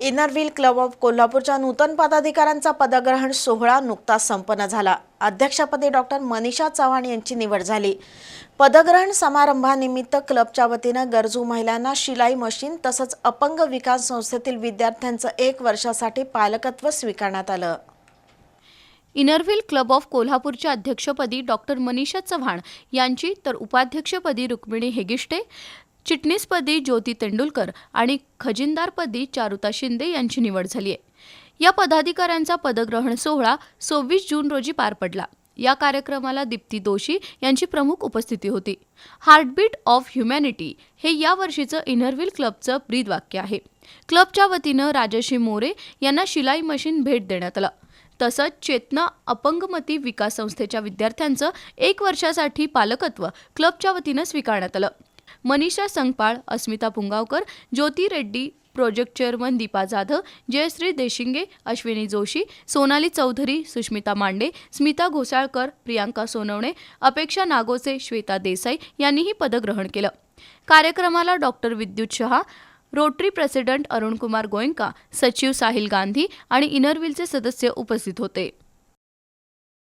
Inner Wheel club of कोल्हापूरच्या नूतन पदाधिकाऱ्यांचा पदग्रहण सोहळा नुकताच संपन्न झाला. अध्यक्षपदी डॉक्टर मनीषा चव्हाण यांची निवड झाली. पदग्रहण समारंभानिमित्त क्लबच्या वतीनं गरजू महिलांना शिलाई मशीन तसंच अपंग विकास संस्थेतील विद्यार्थ्यांचं एक वर्षासाठी पालकत्व स्वीकारण्यात आलं. इनरव्हील क्लब ऑफ कोल्हापूरच्या अध्यक्षपदी डॉक्टर मनीषा चव्हाण यांची तर उपाध्यक्षपदी रुक्मिणी हेगिष्टे चिटणीसपदी ज्योती तेंडुलकर आणि खजिनदारपदी चारुता शिंदे यांची निवड झाली आहे. या पदाधिकाऱ्यांचा पदग्रहण सोहळा सव्वीस जून रोजी पार पडला. या कार्यक्रमाला दीप्ती दोशी यांची प्रमुख उपस्थिती होती. हार्टबीट ऑफ ह्युमॅनिटी हे या वर्षीचं इनरव्हिल क्लबचं ब्रीदवाक्य आहे. क्लबच्या वतीनं राजश्री मोरे यांना शिलाई मशीन भेट देण्यात आलं. तसंच चेतना अपंगमती विकास संस्थेच्या विद्यार्थ्यांचं एक वर्षासाठी पालकत्व क्लबच्या वतीनं स्वीकारण्यात आलं. मनीषा संगपाळ अस्मिता पुंगावकर ज्योती रेड्डी प्रोजेक्ट चेअरमन दीपा जाधव जयश्री देशिंगे अश्विनी जोशी सोनाली चौधरी सुष्मिता मांडे स्मिता घोसाळकर प्रियांका सोनवणे अपेक्षा नागोसे श्वेता देसाई यांनीही पदग्रहण केलं. कार्यक्रमाला doctor Vidyut Shah Rotary president Arunkumar Goenka सचिव साहिल गांधी आणि इनरव्हीलचे सदस्य उपस्थित होते.